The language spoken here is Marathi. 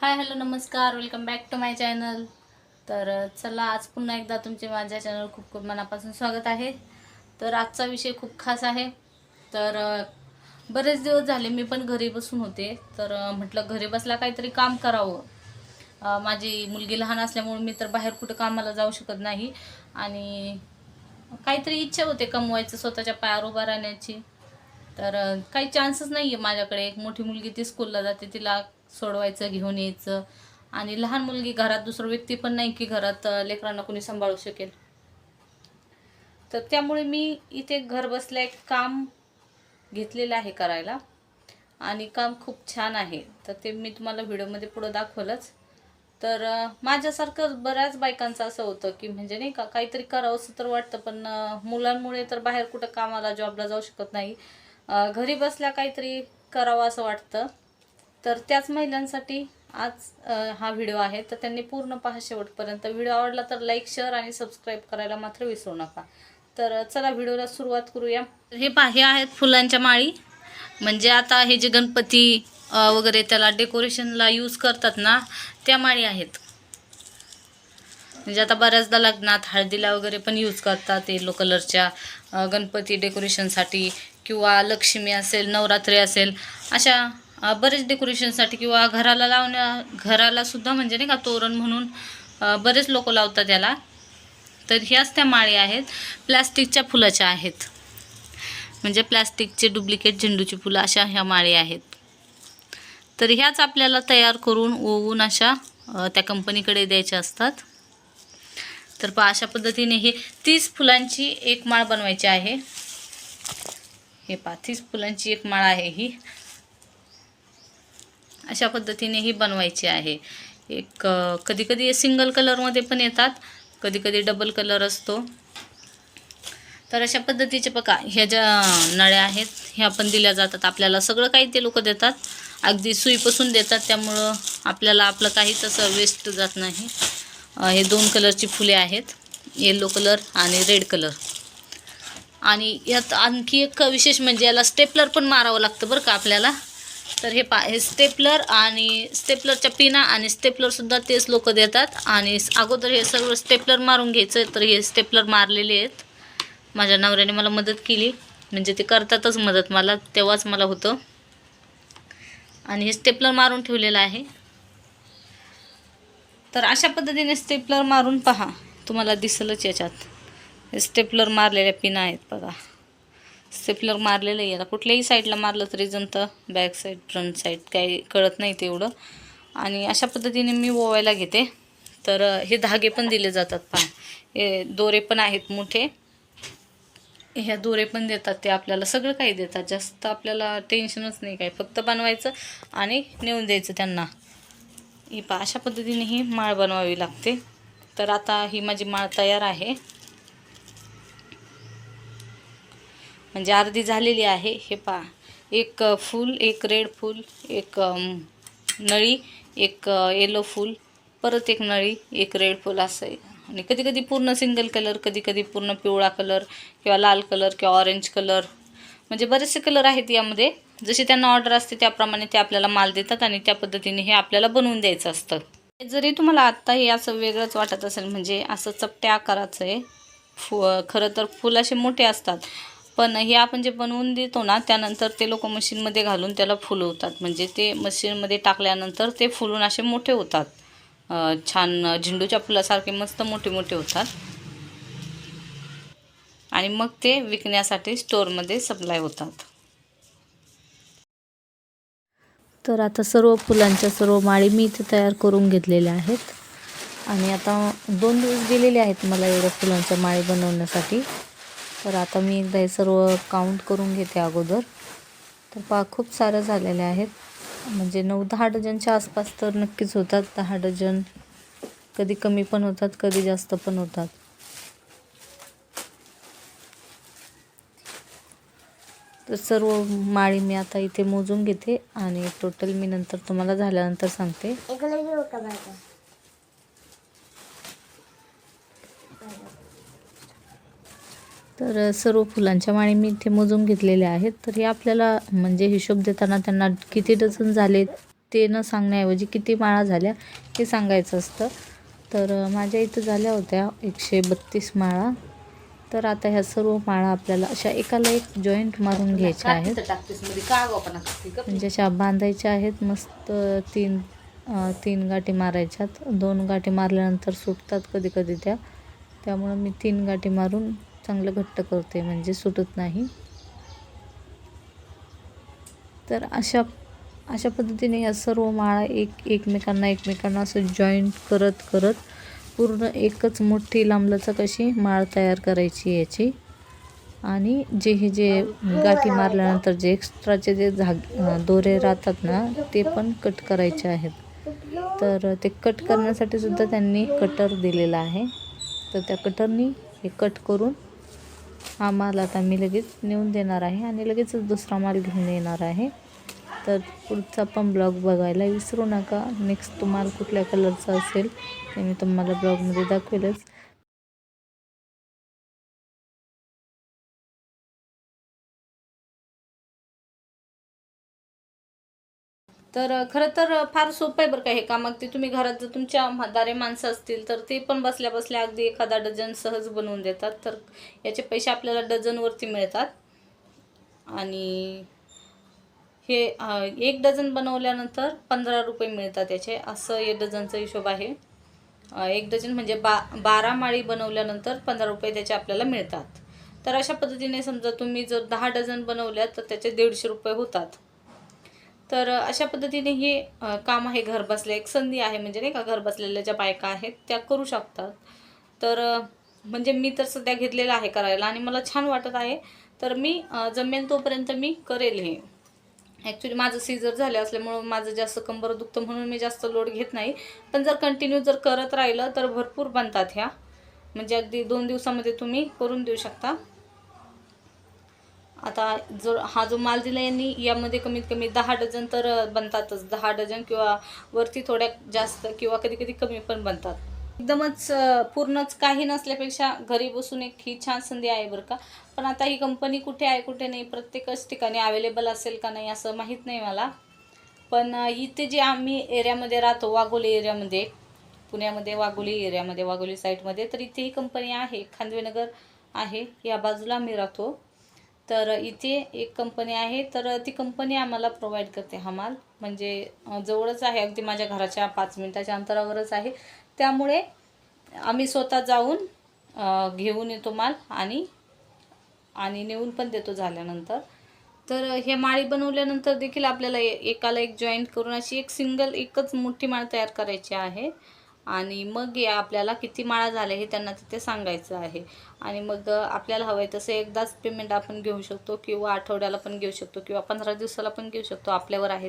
हाय हॅलो नमस्कार. Welcome back to my channel तर चला आज पुन्हा एकदा तुमचे माझ्या चॅनल खूप खूप मनापासून स्वागत आहे. तर आजचा विषय खूप खास आहे. तर बरेच दिवस झाले मी पण घरी बसून होते. तर म्हटलं घरी बसला काहीतरी काम करावं. माझी मुलगी लहान असल्यामुळे मी तर बाहेर कुठं कामाला जाऊ शकत नाही. आणि काहीतरी इच्छा होते कमवायचं स्वतःच्या पायावर उभा राहण्याची. तर काही चान्सच नाही आहे माझ्याकडे. एक मोठी मुलगी ती स्कूलला जाते तिला सोडवायचं घेऊन यायचं. आणि लहान मुलगी घरात दुसरं व्यक्ती पण नाही की घरात लेकरांना कोणी सांभाळू शकेल. तर त्यामुळे मी इथे घर बसल्या एक काम घेतलेलं आहे करायला. आणि काम खूप छान आहे. तर ते मी तुम्हाला व्हिडिओमध्ये पुढं दाखवलंच. तर माझ्यासारखं बऱ्याच बायकांचं असं होतं की म्हणजे नाही का काहीतरी करावंसं तर वाटतं पण मुलांमुळे तर बाहेर कुठं कामाला जॉबला जाऊ शकत नाही. घरी बसल्या काहीतरी करावं असं वाटतं. तर त्याच महिलांसाठी आज हा व्हिडिओ आहे. तर त्यांनी पूर्ण पहा शेवटपर्यंत. व्हिडिओ आवडला तर लाईक शेअर आणि सबस्क्राईब करायला मात्र विसरू नका. तर चला व्हिडिओला सुरुवात करूया. हे पाहे आहेत फुलांच्या माळी. म्हणजे आता हे जे गणपती वगैरे त्याला डेकोरेशनला यूज करतात ना त्या माळी आहेत. म्हणजे आता बऱ्याचदा लग्नात हळदीला वगैरे पण यूज करतात येलो कलरच्या गणपती डेकोरेशनसाठी. किंवा लक्ष्मी असेल नवरात्री असेल अशा बरेच डेकोरेशनसाठी किंवा घराला लावण्या घरालासुद्धा म्हणजे नाही का तोरण म्हणून बरेच लोक लावतात याला. तर ह्याच त्या माळी आहेत प्लॅस्टिकच्या फुलाच्या आहेत. म्हणजे प्लॅस्टिकचे डुप्लिकेट झेंडूची फुलं अशा ह्या माळी आहेत. तर ह्याच आपल्याला तयार करून ओवून अशा त्या कंपनीकडे द्यायच्या असतात. तर पहा अशा पद्धतीने हे तीस फुलांची एक माळ बनवायची आहे. हे पाथीस फुलांची एक माळ आहे ही. अशा पद्धतीने ही बनवायची आहे. एक कधी कधी सिंगल कलरमध्ये पण येतात कधी कधी डबल कलर असतो. तर अशा पद्धतीचे बघा ह्या ज्या नळ्या आहेत ह्या पण दिल्या जातात. आपल्याला सगळं काही ते लोक देतात. अगदी सुईपासून देतात त्यामुळं आपल्याला आपलं काही तसं वेस्ट जात नाही. हे दोन कलरची फुले आहेत येलो कलर आणि रेड कलर. आणि यात आणखी एक विशेष म्हणजे याला स्टेपलर पण मारावं लागतं बरं का आपल्याला. तर हे पा हे स्टेपलर आणि स्टेपलरच्या पिना आणि स्टेपलरसुद्धा तेच लोक देतात. आणि अगोदर हे सर्व स्टेपलर मारून घ्यायचं तर हे स्टेपलर मारलेले आहेत. माझ्या नवऱ्याने मला मदत केली. म्हणजे ते करतातच मदत मला तेव्हाच मला होतं. आणि हे स्टेपलर मारून ठेवलेलं आहे. तर अशा पद्धतीने स्टेपलर मारून पहा. तुम्हाला दिसलंच याच्यात. स्टेपलर मारलेल्या पिन आहेत बघा. स्टेपलर मारलेलं आहे. आता कुठल्याही साईडला मारलं तरी जमतं बॅक साईड फ्रंट साईड काही कळत नाही तेवढं. आणि अशा पद्धतीने मी ओवायला घेते. तर हे धागे पण दिले जातात पहा. हे दोरे पण आहेत मोठे. ह्या दोरे पण देतात ते आपल्याला. सगळं काही देतात. जास्त आपल्याला टेन्शनच नाही काय फक्त बनवायचं आणि नेऊन द्यायचं त्यांना. ही पा अशा पद्धतीने ही माळ बनवावी लागते. तर आता ही माझी माळ तयार आहे. म्हणजे अर्धी झालेली आहे. हे पा एक फूल एक रेड फूल एक नळी एक येलो फूल परत एक नळी एक रेड फूल असं आहे. आणि कधी कधी पूर्ण सिंगल कलर कधी कधी पूर्ण पिवळा कलर किंवा लाल कलर किंवा ऑरेंज कलर. म्हणजे बरेचसे कलर आहेत यामध्ये. जशी त्यांना ऑर्डर असते त्याप्रमाणे ते आपल्याला माल देतात आणि त्या पद्धतीने हे आपल्याला बनवून द्यायचं असतं. जरी तुम्हाला आत्ता हे असं वेगळंच वाटत असेल म्हणजे असं चपट्या आकाराचं आहे. फु खरं तर फुल असे मोठे असतात. पण हे आपण जे बनवून देतो ना त्यानंतर ते लोक मशीनमध्ये घालून त्याला फुलवतात. म्हणजे ते मशीनमध्ये टाकल्यानंतर ते फुलून असे मोठे होतात. छान झेंडूच्या फुलासारखे मस्त मोठे मोठे होतात. आणि मग ते विकण्यासाठी स्टोअरमध्ये सप्लाय होतात. तर आता सर्व फुलांच्या सर्व माळी मी इथे तयार करून घेतलेल्या आहेत. आणि आता दोन दिवस गेलेले आहेत मला एवढ्या फुलांच्या माळी बनवण्यासाठी. तर आता मी एकदा हे सर्व काउंट करून घेते अगोदर. तर पा खूप साऱ्या झालेल्या आहेत. म्हणजे नऊ दहा डझनच्या आसपास तर नक्कीच होतात. दहा डझन कधी कमी पण होतात कधी जास्त पण होतात. तर सर्व माळी मी आता इथे मोजून घेते आणि टोटल मी नंतर तुम्हाला झाल्यानंतर सांगते. तर सर्व फुलांच्या माळी मी इथे मोजून घेतलेल्या आहेत. तर हे आपल्याला म्हणजे हिशोब देताना त्यांना किती डझन झालेत ते न सांगण्याऐवजी किती माळा झाल्या हे सांगायचं असतं. तर माझ्या इथं झाल्या होत्या एकशे बत्तीस माळा. तर आता ह्या सर्व माळा आपल्याला अशा एकाला एक जॉईंट मारून घ्यायच्या आहेत. म्हणजे अशा बांधायच्या आहेत मस्त तीन तीन गाठी मारायच्यात. दोन गाठी मारल्यानंतर सुटतात कधी कधी त्या. त्यामुळं मी तीन गाठी मारून चांगलं घट्ट करते म्हणजे सुटत नाही. तर अशा अशा पद्धतीने या सर्व माळा एक एकमेकांना एकमेकांना असं जॉईंट करत करत पूर्ण एकच मोठी लांबलचक अशी माळ तयार करायची याची. आणि जे हे जे गाठी मारल्यानंतर जे एक्स्ट्राचे जे झाग दोरे राहतात ना ते पण कट करायचे आहेत. तर ते कट करण्यासाठी सुद्धा त्यांनी कटर दिलेला आहे. तर त्या कटरनी हे कट करून हा माल आता मी लगेच नेऊन देणार आहे आणि लगेचच दुसरा माल घेऊन येणार आहे. तर पुढचा पण ब्लॉग बघायला विसरू नका. नेक्स्ट तुम्हाला कुठल्या कलरचा असेल ते मी तुम्हाला ब्लॉगमध्ये दाखवेलच. तर खरं तर फार सोपं आहे बरं का हे काम. अगदी तुम्ही घरात जर तुमच्या म्हातारे माणसं असतील तर ते पण बसल्या बसल्या अगदी एखादा डझन सहज बनवून देतात. तर याचे पैसे आपल्याला डझनवरती मिळतात. आणि हे एक डझन बनवल्यानंतर पंधरा रुपये मिळतात याचे. असं हे डझनचा हिशोब आहे. एक डझन म्हणजे बा बारा माळी बनवल्यानंतर पंधरा रुपये त्याचे आपल्याला मिळतात. तर अशा पद्धतीने समजा तुम्ही जर दहा डझन बनवल्या तर त्याचे दीडशे रुपये होतात. तर अशा पद्धतीने हे काम आहे घर बसल्या एक संधी आहे म्हणजे नाही का घर बसलेल्या ज्या बायका आहेत त्या करू शकतात. तर म्हणजे मी तर सध्या घेतलेलं आहे करायला आणि मला छान वाटत आहे. तर मी जमेल तोपर्यंत मी करेल हे. ॲक्च्युली माझं सीझर झालं असल्यामुळं माझं जास्त कंबर दुखतं म्हणून मी जास्त लोड घेत नाही. पण जर कंटिन्यू जर करत राहिलं तर भरपूर बनतात ह्या. म्हणजे अगदी दोन दिवसामध्ये तुम्ही करून देऊ शकता. आता जो हा जो माल दिला यांनी यामध्ये कमीत कमी दहा डझन तर बनतातच. दहा डझन किंवा वरती थोड्या जास्त किंवा कधी कधी कमी पण बनतात. एकदमच पूर्णच काही नसल्यापेक्षा घरी बसून एक ही छान संधी आहे बरं का. पण आता ही कंपनी कुठे आहे कुठे नाही प्रत्येकच ठिकाणी अवेलेबल असेल का नाही असं माहीत नाही मला. पण इथे जे आम्ही एरियामध्ये राहतो वाघोली एरियामध्ये पुण्यामध्ये वाघोली एरियामध्ये वाघोली साईडमध्ये तर इथे ही कंपनी आहे खांदवेनगर आहे. या बाजूला आम्ही राहतो. तर इथे एक कंपनी आहे. तर ती कंपनी आम्हाला प्रोव्हाइड करते हा माल. म्हणजे जवळच आहे. अगदी माझ्या घराच्या पाच मिनटाच्या अंतरावरच आहे. त्यामुळे आम्ही स्वतः जाऊन घेऊन येतो माल आणि आणि नेऊन पण देतो झाल्यानंतर. तर हे माळी बनवल्यानंतर देखील आपल्याला एकाला एक जॉईंट करून अशी एक सिंगल एकच मोठी माळ तयार करायची आहे. आणि मग या आपल्याला किती माळा झाल्या हे त्यांना तिथे सांगायचं आहे. आणि मग आपल्याला हवं आहे तसं एकदाच पेमेंट आपण घेऊ शकतो किंवा आठवड्याला पण घेऊ शकतो किंवा पंधरा दिवसाला पण घेऊ शकतो आपल्यावर आहे ते.